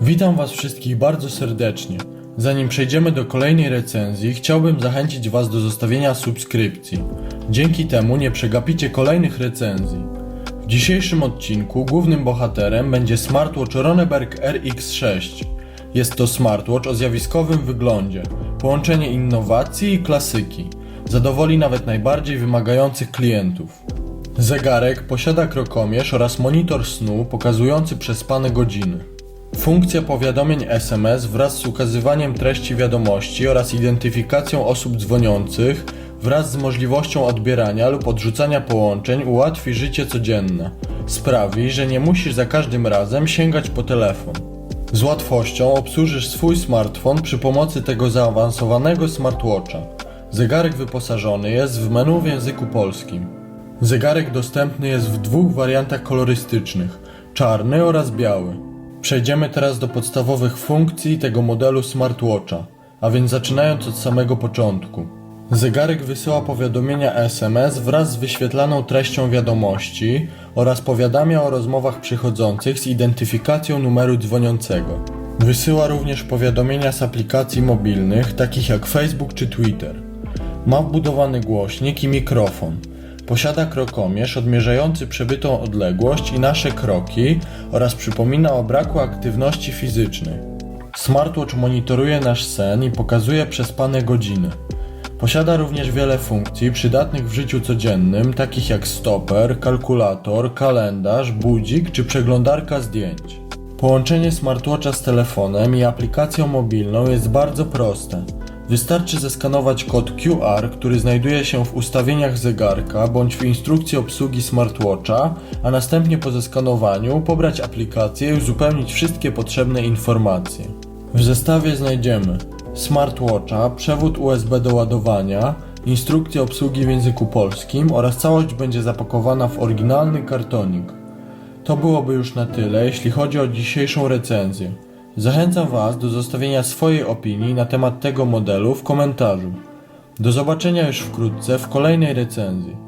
Witam Was wszystkich bardzo serdecznie. Zanim przejdziemy do kolejnej recenzji, chciałbym zachęcić Was do zostawienia subskrypcji. Dzięki temu nie przegapicie kolejnych recenzji. W dzisiejszym odcinku głównym bohaterem będzie smartwatch Roneberg RX6. Jest to smartwatch o zjawiskowym wyglądzie, połączenie innowacji i klasyki. Zadowoli nawet najbardziej wymagających klientów. Zegarek posiada krokomierz oraz monitor snu pokazujący przespane godziny. Funkcja powiadomień SMS wraz z ukazywaniem treści wiadomości oraz identyfikacją osób dzwoniących wraz z możliwością odbierania lub odrzucania połączeń ułatwi życie codzienne. Sprawi, że nie musisz za każdym razem sięgać po telefon. Z łatwością obsłużysz swój smartfon przy pomocy tego zaawansowanego smartwatcha. Zegarek wyposażony jest w menu w języku polskim. Zegarek dostępny jest w dwóch wariantach kolorystycznych: czarny oraz biały. Przejdziemy teraz do podstawowych funkcji tego modelu smartwatcha, a więc zaczynając od samego początku. Zegarek wysyła powiadomienia SMS wraz z wyświetlaną treścią wiadomości oraz powiadamia o rozmowach przychodzących z identyfikacją numeru dzwoniącego. Wysyła również powiadomienia z aplikacji mobilnych takich jak Facebook czy Twitter. Ma wbudowany głośnik i mikrofon. Posiada krokomierz odmierzający przebytą odległość i nasze kroki oraz przypomina o braku aktywności fizycznej. Smartwatch monitoruje nasz sen i pokazuje przespane godziny. Posiada również wiele funkcji przydatnych w życiu codziennym, takich jak stoper, kalkulator, kalendarz, budzik czy przeglądarka zdjęć. Połączenie smartwatcha z telefonem i aplikacją mobilną jest bardzo proste. Wystarczy zeskanować kod QR, który znajduje się w ustawieniach zegarka bądź w instrukcji obsługi smartwatcha, a następnie po zeskanowaniu pobrać aplikację i uzupełnić wszystkie potrzebne informacje. W zestawie znajdziemy smartwatcha, przewód USB do ładowania, instrukcję obsługi w języku polskim oraz całość będzie zapakowana w oryginalny kartonik. To byłoby już na tyle, jeśli chodzi o dzisiejszą recenzję. Zachęcam Was do zostawienia swojej opinii na temat tego modelu w komentarzu. Do zobaczenia już wkrótce w kolejnej recenzji.